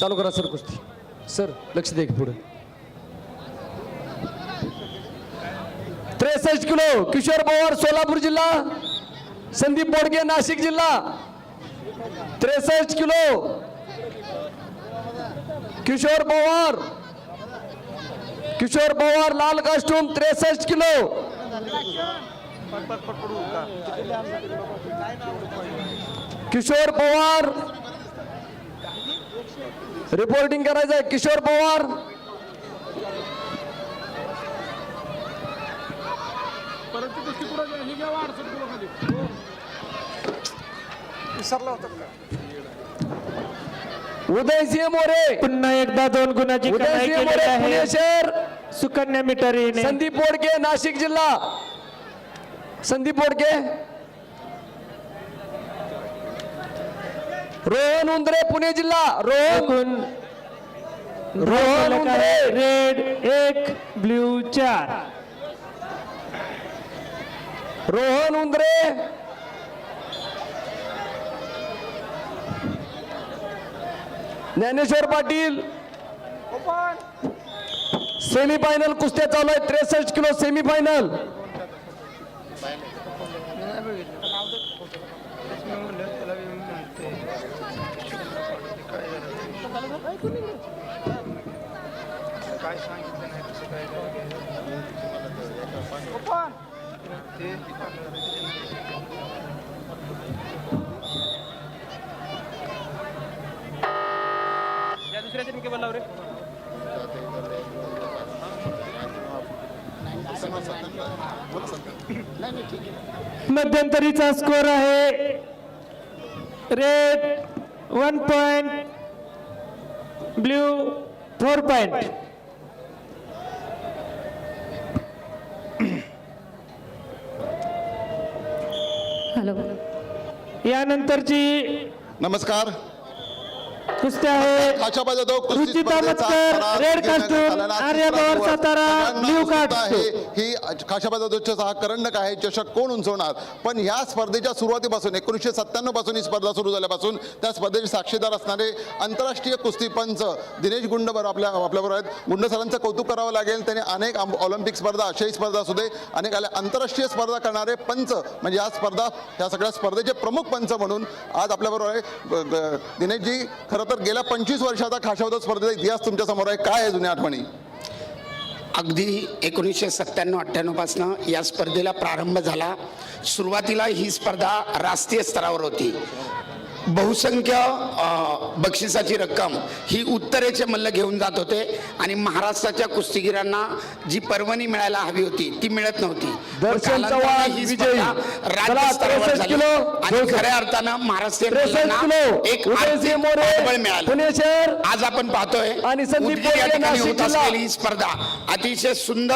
चालू करा सर कुस्ती. सर लक्ष द्या की पुढे. त्रेसष्ट किलो किशोर पवार सोलापूर जिल्हा. संदीप बोडगे नाशिक जिल्हा. त्रेसष्ट किलो किशोर पवार. किशोर पवार लाल कास्टूम त्रेसष्ट किलो. किशोर पवार. रिपोर्टिंग करायचंय किशोर पवार. उदयसिंह मोरे. पुन्हा एकदा दोन गुणाची कमाई उदयसिंह केलेली मोरे आहे. पुणे शहर. सुकन्या मीटर संदीप बोडके नाशिक जिल्हा. संदीप बोडके रोहन उंदरे पुणे जिल्हा. रोहन. रोहन. उंदरे. रेड एक ब्ल्यू चार. रोहन उंदरे. ज्ञानेश्वर पाटील. सेमी फायनल कुस्त्या चालू आहे त्रेसष्ट किलो सेमी फायनल मध्यंतरीचा स्कोर आहे. Red one point blue four point. Hello. यानंतरची नमस्कार. कुस्ती आहे रेड आर्य तिसरा पवार. सातारा, कार्ड आहे. ही खाशाबा जाधवच्या हा करंडक आहे. चषक कोण उंचवणार? पण ह्या स्पर्धेच्या सुरुवातीपासून एकोणीसशे सत्त्याण्णवपासून ही स्पर्धा सुरू झाल्यापासून त्या स्पर्धेचे साक्षीदार असणारे आंतरराष्ट्रीय कुस्ती पंच दिनेश गुंड बरोबर आपल्या आपल्याबरोबर आहेत. गुंड सरांचं कौतुक करावं लागेल. त्यांनी अनेक ऑलिम्पिक स्पर्धा आशियाई स्पर्धा असू दे अनेक आल्या आंतरराष्ट्रीय स्पर्धा करणारे पंच म्हणजे या स्पर्धा या सगळ्या स्पर्धेचे प्रमुख पंच म्हणून आज आपल्याबरोबर आहे. दिनेशजी खरं तर गेल्या पंचवीस वर्षाचा खाशावदा स्पर्धेचा इतिहास तुमच्यासमोर आहे. काय आहे जुन्या आठवणी? अगदी एकोणीसशे सत्त्याण्णव अठ्ठ्याण्णवपासनं या स्पर्धेला प्रारंभ झाला. सुरुवातीला ही स्पर्धा राष्ट्रीय स्तरावर होती. बहुसंख्य बक्षिसाची रक्कम ही उत्तरेचे मल्ल घेऊन जात होते आणि महाराष्ट्राच्या कुस्तीगिरांना जी पर्वणी मिळायला हवी होती ती मिळत नव्हती दर्शन कालांतराने चव्हाण विजयी. स्पर्धा चला, राज्य स्तरावर 63 झाली. किलो, आणि दोनशे. खऱ्या अर्थानं एक मिळालं शहर आज आपण पाहतोय या ठिकाणी होत. असलेली ही स्पर्धा अतिशय सुंदर